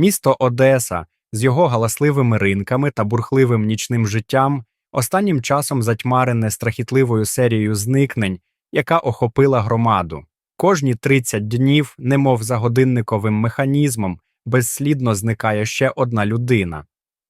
Місто Одеса з його галасливими ринками та бурхливим нічним життям останнім часом затьмарене страхітливою серією зникнень, яка охопила громаду. Кожні 30 днів, немов за годинниковим механізмом, безслідно зникає ще одна людина.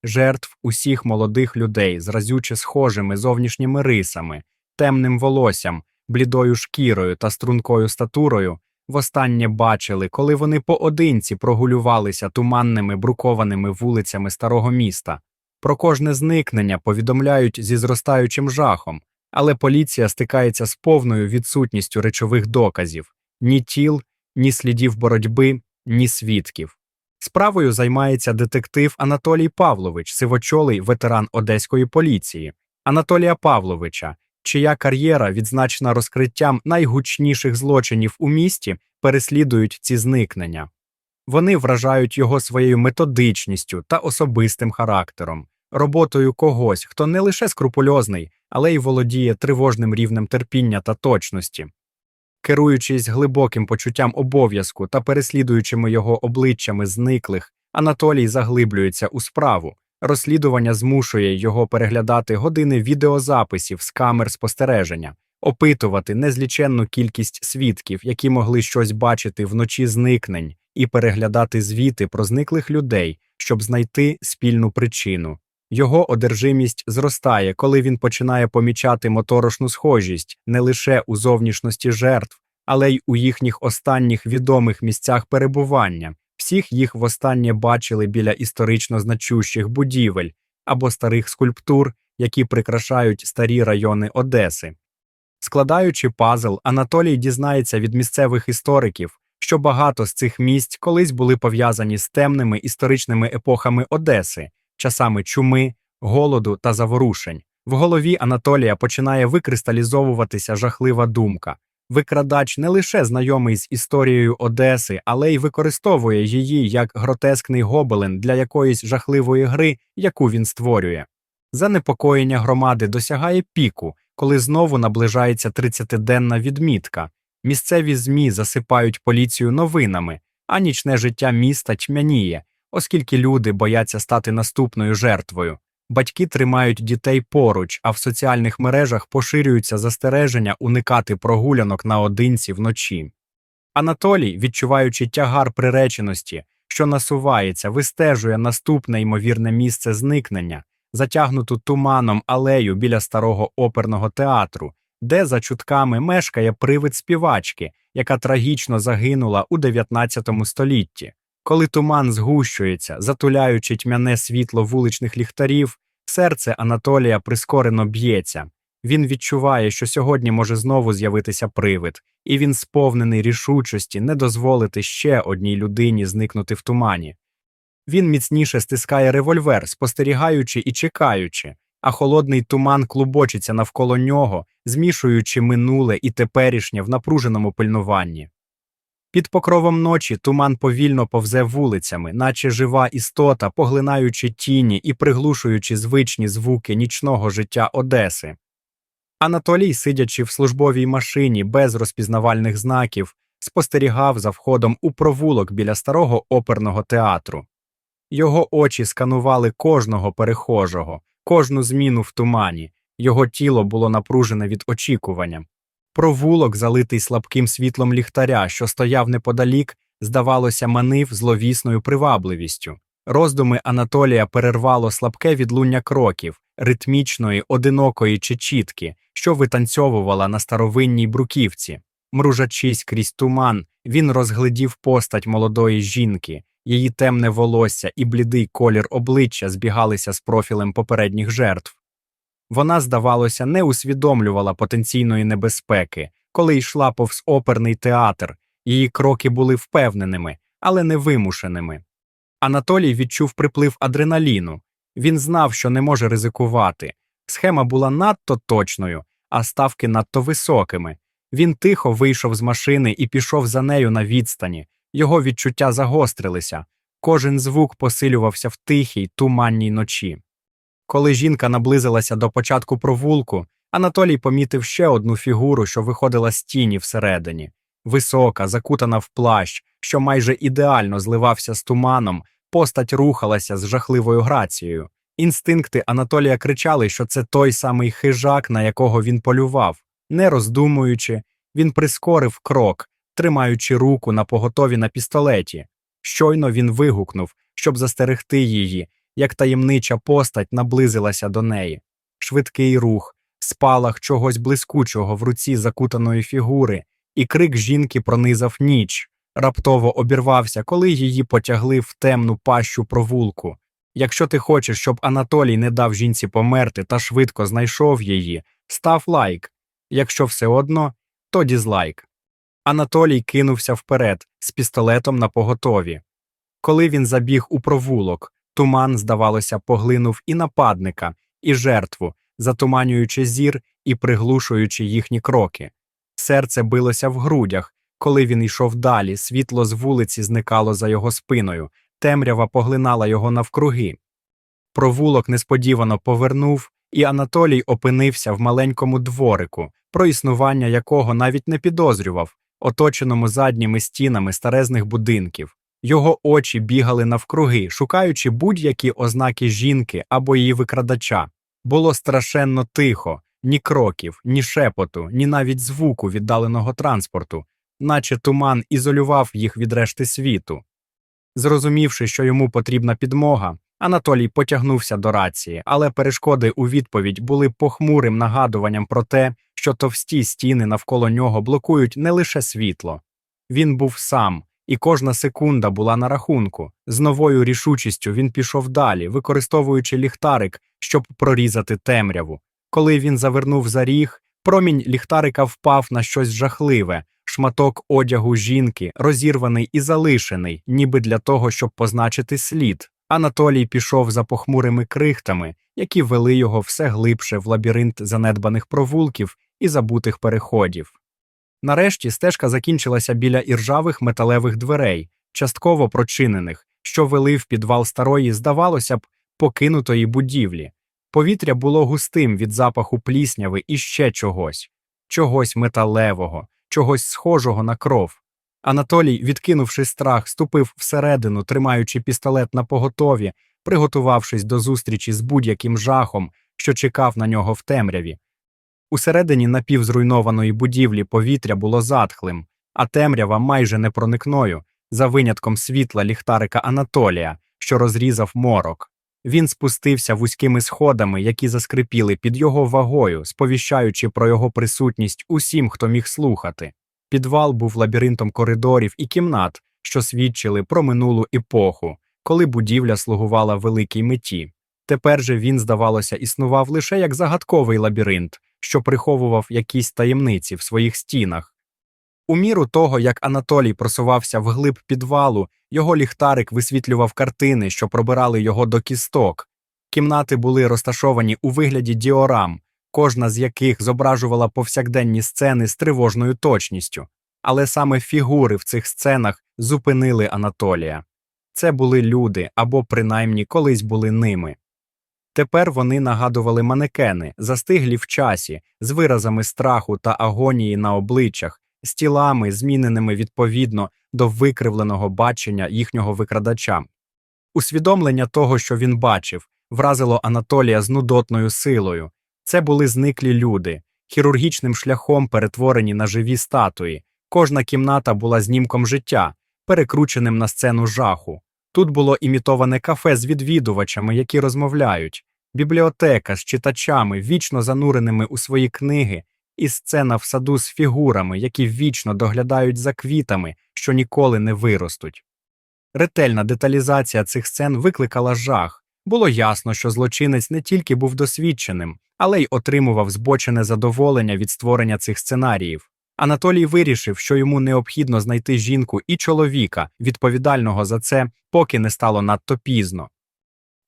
Жертв усіх молодих людей з разюче схожими зовнішніми рисами, темним волоссям, блідою шкірою та стрункою статурою востаннє бачили, коли вони поодинці прогулювалися туманними брукованими вулицями старого міста. Про кожне зникнення повідомляють зі зростаючим жахом, але поліція стикається з повною відсутністю речових доказів ні тіл, ні слідів боротьби, ні свідків. Справою займається детектив Анатолій Павлович, сивочолий ветеран одеської поліції, Анатолія Павловича, чия кар'єра, відзначена розкриттям найгучніших злочинів у місті, переслідують ці зникнення. Вони вражають його своєю методичністю та особистим характером, роботою когось, хто не лише скрупульозний, але й володіє тривожним рівнем терпіння та точності. Керуючись глибоким почуттям обов'язку та переслідуючими його обличчями зниклих, Анатолій заглиблюється у справу. Розслідування змушує його переглядати години відеозаписів з камер спостереження, опитувати незліченну кількість свідків, які могли щось бачити вночі зникнень, і переглядати звіти про зниклих людей, щоб знайти спільну причину. Його одержимість зростає, коли він починає помічати моторошну схожість не лише у зовнішності жертв, але й у їхніх останніх відомих місцях перебування. Всіх їх востаннє бачили біля історично значущих будівель або старих скульптур, які прикрашають старі райони Одеси. Складаючи пазл, Анатолій дізнається від місцевих істориків, що багато з цих місць колись були пов'язані з темними історичними епохами Одеси, часами чуми, голоду та заворушень. В голові Анатолія починає викристалізовуватися жахлива думка. Викрадач не лише знайомий з історією Одеси, але й використовує її як гротескний гобелен для якоїсь жахливої гри, яку він створює. Занепокоєння громади досягає піку, коли знову наближається 30-денна відмітка. Місцеві ЗМІ засипають поліцію новинами, а нічне життя міста тьмяніє, оскільки люди бояться стати наступною жертвою. Батьки тримають дітей поруч, а в соціальних мережах поширюються застереження уникати прогулянок наодинці вночі. Анатолій, відчуваючи тягар приреченості, що насувається, вистежує наступне ймовірне місце зникнення, затягнуту туманом алею біля старого оперного театру, де за чутками мешкає привид співачки, яка трагічно загинула у 19 столітті. Коли туман згущується, затуляючи тьмяне світло вуличних ліхтарів, серце Анатолія прискорено б'ється. Він відчуває, що сьогодні може знову з'явитися привид, і він сповнений рішучості не дозволити ще одній людині зникнути в тумані. Він міцніше стискає револьвер, спостерігаючи і чекаючи, а холодний туман клубочиться навколо нього, змішуючи минуле і теперішнє в напруженому пильнуванні. Під покровом ночі туман повільно повзе вулицями, наче жива істота, поглинаючи тіні і приглушуючи звичні звуки нічного життя Одеси. Анатолій, сидячи в службовій машині без розпізнавальних знаків, спостерігав за входом у провулок біля старого оперного театру. Його очі сканували кожного перехожого, кожну зміну в тумані, його тіло було напружене від очікування. Провулок, залитий слабким світлом ліхтаря, що стояв неподалік, здавалося, манив зловісною привабливістю. Роздуми Анатолія перервало слабке відлуння кроків, ритмічної, одинокої чечітки, що витанцьовувала на старовинній бруківці. Мружачись крізь туман, він розглядів постать молодої жінки, її темне волосся і блідий колір обличчя збігалися з профілем попередніх жертв. Вона, здавалося, не усвідомлювала потенційної небезпеки, коли йшла повз оперний театр, її кроки були впевненими, але не вимушеними. Анатолій відчув приплив адреналіну. Він знав, що не може ризикувати. Схема була надто точною, а ставки надто високими. Він тихо вийшов з машини і пішов за нею на відстані. Його відчуття загострилися, кожен звук посилювався в тихій, туманній ночі. Коли жінка наблизилася до початку провулку, Анатолій помітив ще одну фігуру, що виходила з тіні всередині висока, закутана в плащ, що майже ідеально зливався з туманом, Постать рухалася з жахливою грацією. Інстинкти Анатолія кричали, що це той самий хижак, на якого він полював. Не роздумуючи, він прискорив крок, тримаючи руку на поготові на пістолеті. Щойно він вигукнув, щоб застерегти її, як таємнича постать наблизилася до неї. Швидкий рух, спалах чогось блискучого в руці закутаної фігури, і крик жінки пронизав ніч. Раптово обірвався, коли її потягли в темну пащу провулку. Якщо ти хочеш, щоб Анатолій не дав жінці померти та швидко знайшов її, став лайк. Якщо все одно, то дізлайк. Анатолій кинувся вперед з пістолетом на поготові. Коли він забіг у провулок, туман, здавалося, поглинув і нападника, і жертву, затуманюючи зір і приглушуючи їхні кроки. Серце билося в грудях, коли він йшов далі, світло з вулиці зникало за його спиною, темрява поглинала його навкруги. Провулок несподівано повернув, і Анатолій опинився в маленькому дворику, про існування якого навіть не підозрював, оточеному задніми стінами старезних будинків. Його очі бігали навкруги, шукаючи будь-які ознаки жінки або її викрадача. Було страшенно тихо, ні кроків, ні шепоту, ні навіть звуку віддаленого транспорту, наче туман ізолював їх від решти світу. Зрозумівши, що йому потрібна підмога, Анатолій потягнувся до рації, але перешкоди у відповідь були похмурим нагадуванням про те, що товсті стіни навколо нього блокують не лише світло. Він був сам, і кожна секунда була на рахунку. З новою рішучістю він пішов далі, використовуючи ліхтарик, щоб прорізати темряву. Коли він завернув за ріг, промінь ліхтарика впав на щось жахливе, шматок одягу жінки, розірваний і залишений, ніби для того, щоб позначити слід. Анатолій пішов за похмурими крихтами, які вели його все глибше в лабіринт занедбаних провулків і забутих переходів. Нарешті стежка закінчилася біля іржавих металевих дверей, частково прочинених, що вели в підвал старої, здавалося б, покинутої будівлі. Повітря було густим від запаху плісняви і ще чогось, чогось металевого, чогось схожого на кров. Анатолій, відкинувши страх, ступив всередину, тримаючи пістолет на поготові, приготувавшись до зустрічі з будь-яким жахом, що чекав на нього в темряві. Усередині напівзруйнованої будівлі повітря було затхлим, а темрява майже непроникною, за винятком світла ліхтарика Анатолія, що розрізав морок. Він спустився вузькими сходами, які заскрипіли під його вагою, сповіщаючи про його присутність усім, хто міг слухати. Підвал був лабіринтом коридорів і кімнат, що свідчили про минулу епоху, коли будівля слугувала великій меті. Тепер же він, здавалося, існував лише як загадковий лабіринт, що приховував якісь таємниці в своїх стінах. У міру того, як Анатолій просувався вглиб підвалу, його ліхтарик висвітлював картини, що пробирали його до кісток. Кімнати були розташовані у вигляді діорам, кожна з яких зображувала повсякденні сцени з тривожною точністю, але саме фігури в цих сценах зупинили Анатолія. Це були люди або принаймні колись були ними. Тепер вони нагадували манекени, застиглі в часі, з виразами страху та агонії на обличчях, з тілами, зміненими відповідно до викривленого бачення їхнього викрадача. Усвідомлення того, що він бачив, вразило Анатолія з нудотною силою. Це були зниклі люди, хірургічним шляхом перетворені на живі статуї. Кожна кімната була знімком життя, перекрученим на сцену жаху. Тут було імітоване кафе з відвідувачами, які розмовляють, бібліотека з читачами, вічно зануреними у свої книги, і сцена в саду з фігурами, які вічно доглядають за квітами, що ніколи не виростуть. Ретельна деталізація цих сцен викликала жах. Було ясно, що злочинець не тільки був досвідченим, але й отримував збочене задоволення від створення цих сценаріїв. Анатолій вирішив, що йому необхідно знайти жінку і чоловіка, відповідального за це, поки не стало надто пізно.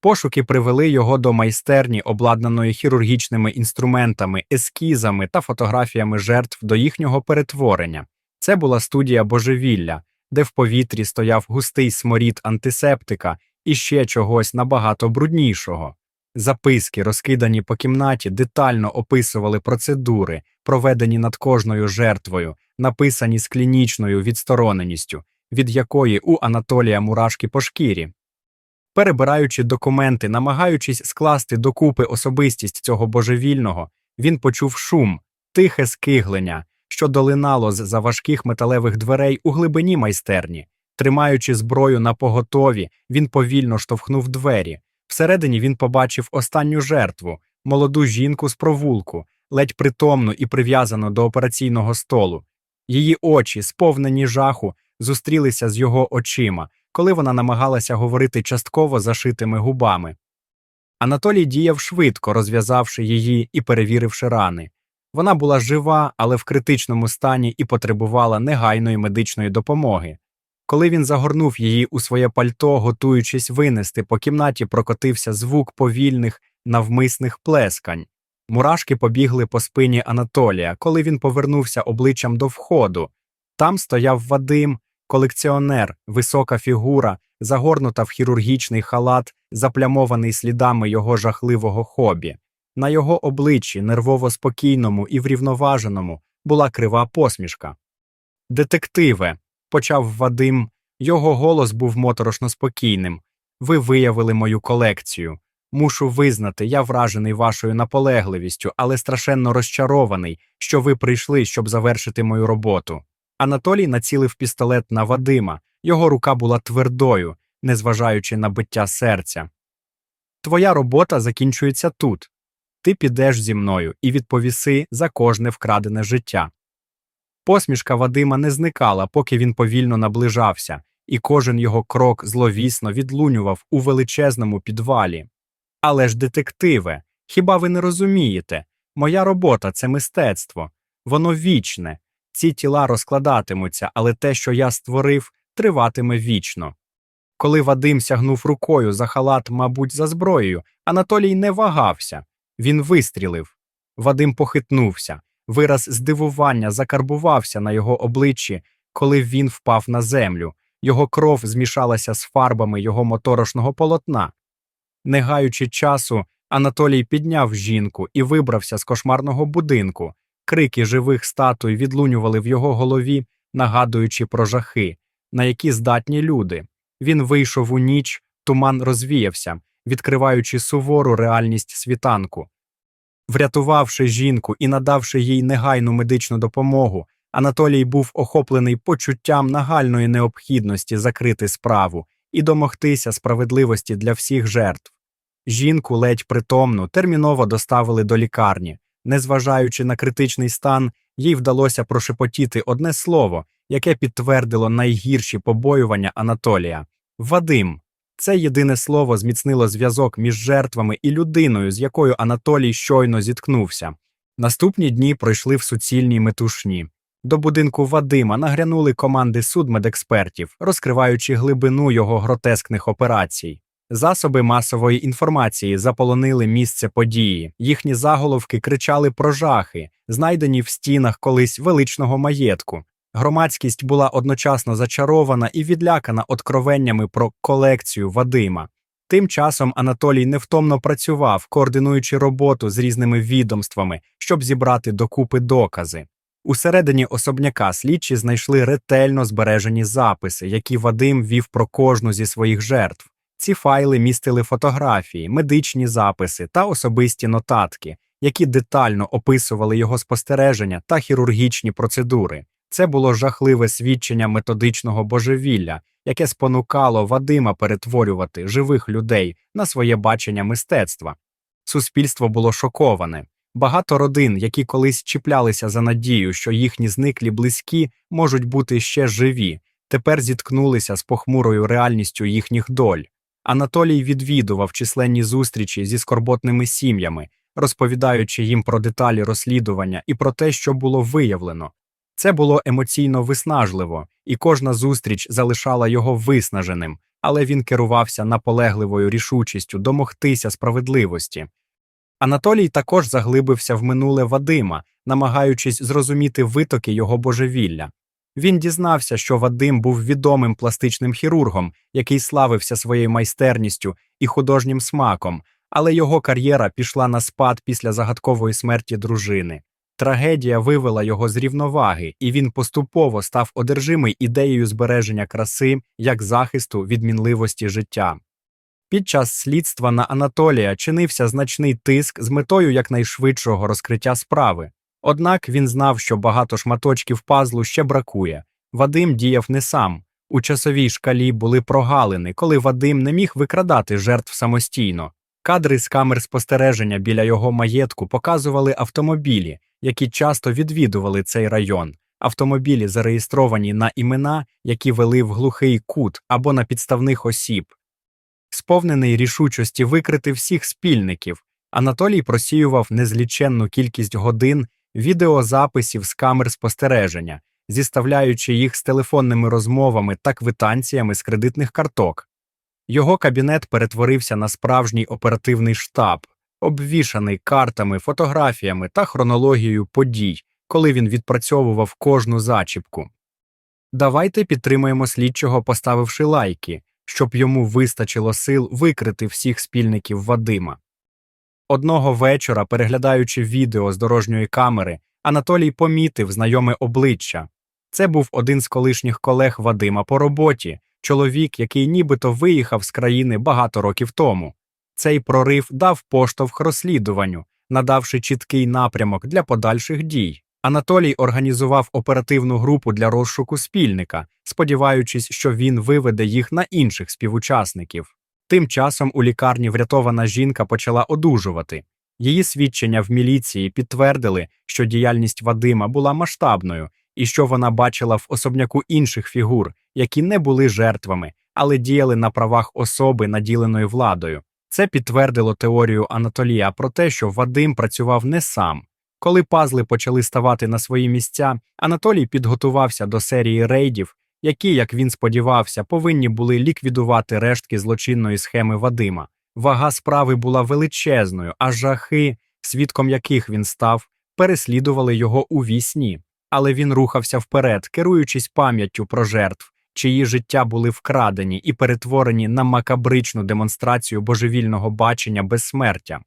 Пошуки привели його до майстерні, обладнаної хірургічними інструментами, ескізами та фотографіями жертв до їхнього перетворення. Це була студія божевілля, де в повітрі стояв густий сморід антисептика і ще чогось набагато бруднішого. Записки, розкидані по кімнаті, детально описували процедури, проведені над кожною жертвою, написані з клінічною відстороненістю, від якої у Анатолія мурашки по шкірі. Перебираючи документи, намагаючись скласти докупи особистість цього божевільного, він почув шум, тихе скиглення, що долинало з за важких металевих дверей у глибині майстерні. Тримаючи зброю на поготові, він повільно штовхнув двері. Всередині він побачив останню жертву молоду жінку з провулку, ледь притомну і прив'язану до операційного столу. Її очі, сповнені жаху, зустрілися з його очима, коли вона намагалася говорити частково зашитими губами. Анатолій діяв швидко, розв'язавши її і перевіривши рани. Вона була жива, але в критичному стані і потребувала негайної медичної допомоги. Коли він загорнув її у своє пальто, готуючись винести, по кімнаті прокотився звук повільних, навмисних плескань. Мурашки побігли по спині Анатолія, коли він повернувся обличчям до входу. Там стояв Вадим, колекціонер, висока фігура, загорнута в хірургічний халат, заплямований слідами його жахливого хобі. На його обличчі, нервово спокійному і врівноваженому, була крива посмішка. Детективе, почав Вадим, його голос був моторошно спокійним. Ви виявили мою колекцію. Мушу визнати, я вражений вашою наполегливістю, але страшенно розчарований, що ви прийшли, щоб завершити мою роботу. Анатолій націлив пістолет на Вадима, його рука була твердою, незважаючи на биття серця. Твоя робота закінчується тут. Ти підеш зі мною і відповіси за кожне вкрадене життя. Посмішка Вадима не зникала, поки він повільно наближався, і кожен його крок зловісно відлунював у величезному підвалі. Але ж, детективе, хіба ви не розумієте? Моя робота це мистецтво, воно вічне. Ці тіла розкладатимуться, але те, що я створив, триватиме вічно. Коли Вадим сягнув рукою за халат, мабуть, за зброєю, Анатолій не вагався. Він вистрілив. Вадим похитнувся. Вираз здивування закарбувався на його обличчі, коли він впав на землю. Його кров змішалася з фарбами його моторошного полотна. Не гаючи часу, Анатолій підняв жінку і вибрався з кошмарного будинку. Крики живих статуй відлунювали в його голові, нагадуючи про жахи, на які здатні люди. Він вийшов у ніч, туман розвіявся, відкриваючи сувору реальність світанку. Врятувавши жінку і надавши їй негайну медичну допомогу, Анатолій був охоплений почуттям нагальної необхідності закрити справу і домогтися справедливості для всіх жертв. Жінку ледь притомну терміново доставили до лікарні. Незважаючи на критичний стан, їй вдалося прошепотіти одне слово, яке підтвердило найгірші побоювання Анатолія Вадим. Це єдине слово зміцнило зв'язок між жертвами і людиною, з якою Анатолій щойно зіткнувся. Наступні дні пройшли в суцільній метушні. До будинку Вадима нагрянули команди судмедекспертів, розкриваючи глибину його гротескних операцій. Засоби масової інформації заполонили місце події. Їхні заголовки кричали про жахи, знайдені в стінах колись величного маєтку. Громадськість була одночасно зачарована і відлякана откровеннями про колекцію Вадима. Тим часом Анатолій невтомно працював, координуючи роботу з різними відомствами, щоб зібрати докупи докази. Усередині особняка слідчі знайшли ретельно збережені записи, які Вадим вів про кожну зі своїх жертв. Ці файли містили фотографії, медичні записи та особисті нотатки, які детально описували його спостереження та хірургічні процедури. Це було жахливе свідчення методичного божевілля, яке спонукало Вадима перетворювати живих людей на своє бачення мистецтва. Суспільство було шоковане. Багато родин, які колись чіплялися за надію, що їхні зниклі близькі можуть бути ще живі, тепер зіткнулися з похмурою реальністю їхніх доль. Анатолій відвідував численні зустрічі зі скорботними сім'ями, розповідаючи їм про деталі розслідування і про те, що було виявлено. Це було емоційно виснажливо, і кожна зустріч залишала його виснаженим, але він керувався наполегливою рішучістю домогтися справедливості. Анатолій також заглибився в минуле Вадима, намагаючись зрозуміти витоки його божевілля. Він дізнався, що Вадим був відомим пластичним хірургом, який славився своєю майстерністю і художнім смаком, але його кар'єра пішла на спад після загадкової смерті дружини. Трагедія вивела його з рівноваги, і він поступово став одержимий ідеєю збереження краси як захисту від мінливості життя. Під час слідства на Анатолія чинився значний тиск з метою якнайшвидшого розкриття справи. Однак він знав, що багато шматочків пазлу ще бракує. Вадим діяв не сам. У часовій шкалі були прогалини, коли Вадим не міг викрадати жертв самостійно. Кадри з камер спостереження біля його маєтку показували автомобілі, які часто відвідували цей район. Автомобілі зареєстровані на імена, які вели в глухий кут або на підставних осіб. Сповнений рішучості викрити всіх спільників, Анатолій просіював незліченну кількість годин відеозаписів з камер спостереження, зіставляючи їх з телефонними розмовами та квитанціями з кредитних карток. Його кабінет перетворився на справжній оперативний штаб, обвішаний картами, фотографіями та хронологією подій, коли він відпрацьовував кожну зачіпку. Давайте підтримаємо слідчого, поставивши лайки, щоб йому вистачило сил викрити всіх спільників Вадима. Одного вечора, переглядаючи відео з дорожньої камери, Анатолій помітив знайоме обличчя. Це був один з колишніх колег Вадима по роботі, чоловік, який нібито виїхав з країни багато років тому. Цей прорив дав поштовх розслідуванню, надавши чіткий напрямок для подальших дій. Анатолій організував оперативну групу для розшуку спільника, сподіваючись, що він виведе їх на інших співучасників. Тим часом у лікарні врятована жінка почала одужувати. Її свідчення в міліції підтвердили, що діяльність Вадима була масштабною і що вона бачила в особняку інших фігур, які не були жертвами, але діяли на правах особи, наділеної владою. Це підтвердило теорію Анатолія про те, що Вадим працював не сам. Коли пазли почали ставати на свої місця, Анатолій підготувався до серії рейдів, які, як він сподівався, повинні були ліквідувати рештки злочинної схеми Вадима. Вага справи була величезною, а жахи, свідком яких він став, переслідували його у вісні. Але він рухався вперед, керуючись пам'яттю про жертв, чиї життя були вкрадені і перетворені на макабричну демонстрацію божевільного бачення безсмертя.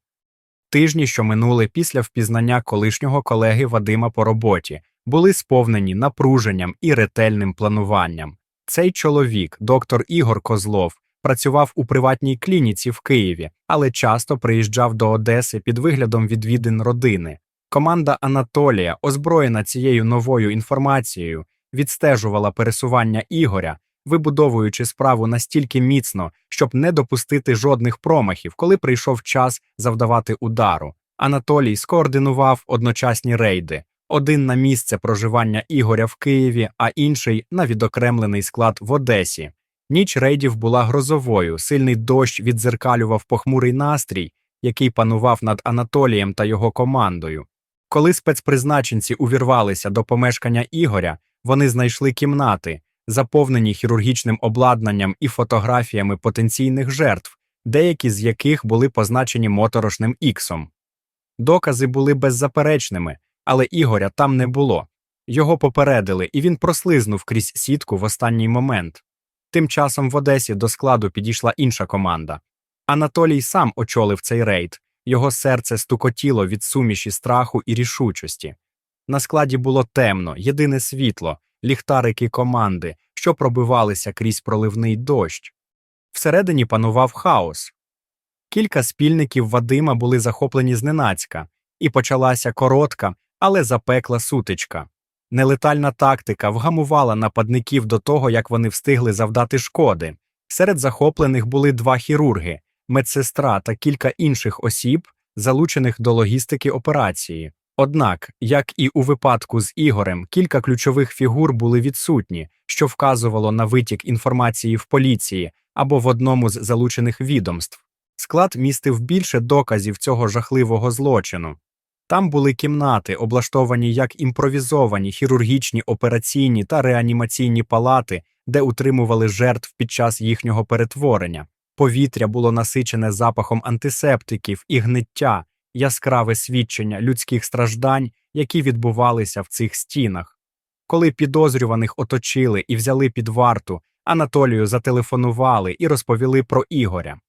Тижні, що минули після впізнання колишнього колеги Вадима по роботі, були сповнені напруженням і ретельним плануванням. Цей чоловік, доктор Ігор Козлов, працював у приватній клініці в Києві, але часто приїжджав до Одеси під виглядом відвідин родини. Команда Анатолія, озброєна цією новою інформацією, відстежувала пересування Ігоря, вибудовуючи справу настільки міцно, щоб не допустити жодних промахів, коли прийшов час завдавати удару. Анатолій скоординував одночасні рейди один на місце проживання Ігоря в Києві, а інший на відокремлений склад в Одесі. Ніч рейдів була грозовою, сильний дощ віддзеркалював похмурий настрій, який панував над Анатолієм та його командою. Коли спецпризначенці увірвалися до помешкання Ігоря, вони знайшли кімнати, заповнені хірургічним обладнанням і фотографіями потенційних жертв, деякі з яких були позначені моторошним іксом. Докази були беззаперечними, але Ігоря там не було. Його попередили, і він прослизнув крізь сітку в останній момент. Тим часом в Одесі до складу підійшла інша команда. Анатолій сам очолив цей рейд, його серце стукотіло від суміші страху і рішучості. На складі було темно, єдине світло, ліхтарики команди, що пробивалися крізь проливний дощ. Всередині панував хаос. Кілька спільників Вадима були захоплені зненацька, і почалася коротка, але запекла сутичка. Нелетальна тактика вгамувала нападників до того, як вони встигли завдати шкоди. Серед захоплених були два хірурги, медсестра та кілька інших осіб, залучених до логістики операції. Однак, як і у випадку з Ігорем, кілька ключових фігур були відсутні, що вказувало на витік інформації в поліції або в одному з залучених відомств. Склад містив більше доказів цього жахливого злочину. Там були кімнати, облаштовані як імпровізовані хірургічні операційні та реанімаційні палати, де утримували жертв під час їхнього перетворення. Повітря було насичене запахом антисептиків і гниття, яскраве свідчення людських страждань, які відбувалися в цих стінах. Коли підозрюваних оточили і взяли під варту, Анатолію зателефонували і розповіли про Ігоря.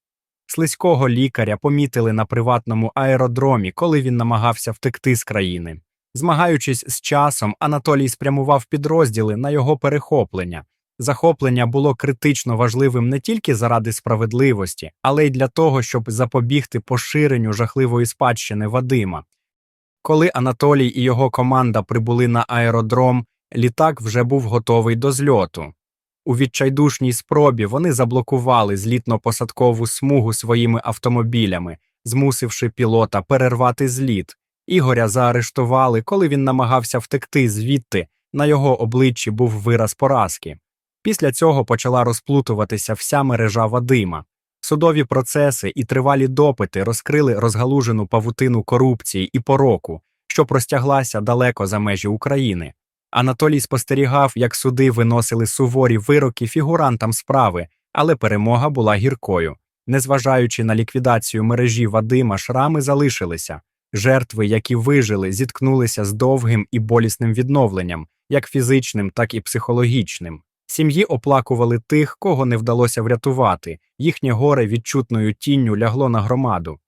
Слизького лікаря помітили на приватному аеродромі, коли він намагався втекти з країни. Змагаючись з часом, Анатолій спрямував підрозділи на його перехоплення. Захоплення було критично важливим не тільки заради справедливості, але й для того, щоб запобігти поширенню жахливої спадщини Вадима. Коли Анатолій і його команда прибули на аеродром, літак вже був готовий до зльоту. У відчайдушній спробі вони заблокували злітно-посадкову смугу своїми автомобілями, змусивши пілота перервати зліт. Ігоря заарештували, коли він намагався втекти звідти, на його обличчі був вираз поразки. Після цього почала розплутуватися вся мережа Вадима. Судові процеси і тривалі допити розкрили розгалужену павутину корупції і пороку, що простяглася далеко за межі України. Анатолій спостерігав, як суди виносили суворі вироки фігурантам справи, але перемога була гіркою. Незважаючи на ліквідацію мережі Вадима, шрами залишилися. Жертви, які вижили, зіткнулися з довгим і болісним відновленням, як фізичним, так і психологічним. Сім'ї оплакували тих, кого не вдалося врятувати, їхнє горе відчутною тінню лягло на громаду.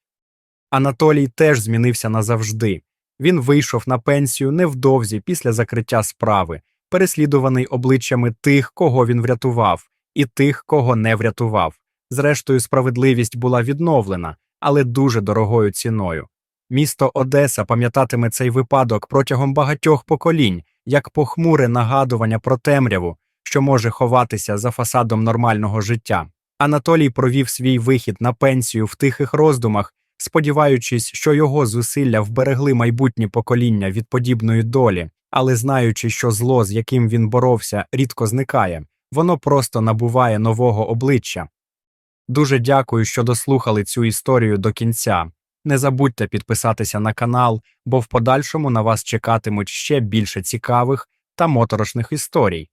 Анатолій теж змінився назавжди. Він вийшов на пенсію невдовзі після закриття справи, переслідуваний обличчями тих, кого він врятував, і тих, кого не врятував. Зрештою, справедливість була відновлена, але дуже дорогою ціною. Місто Одеса пам'ятатиме цей випадок протягом багатьох поколінь, як похмуре нагадування про темряву, що може ховатися за фасадом нормального життя. Анатолій провів свій вихід на пенсію в тихих роздумах, сподіваючись, що його зусилля вберегли майбутні покоління від подібної долі, але знаючи, що зло, з яким він боровся, рідко зникає, воно просто набуває нового обличчя. Дуже дякую, що дослухали цю історію до кінця. Не забудьте підписатися на канал, бо в подальшому на вас чекатимуть ще більше цікавих та моторошних історій.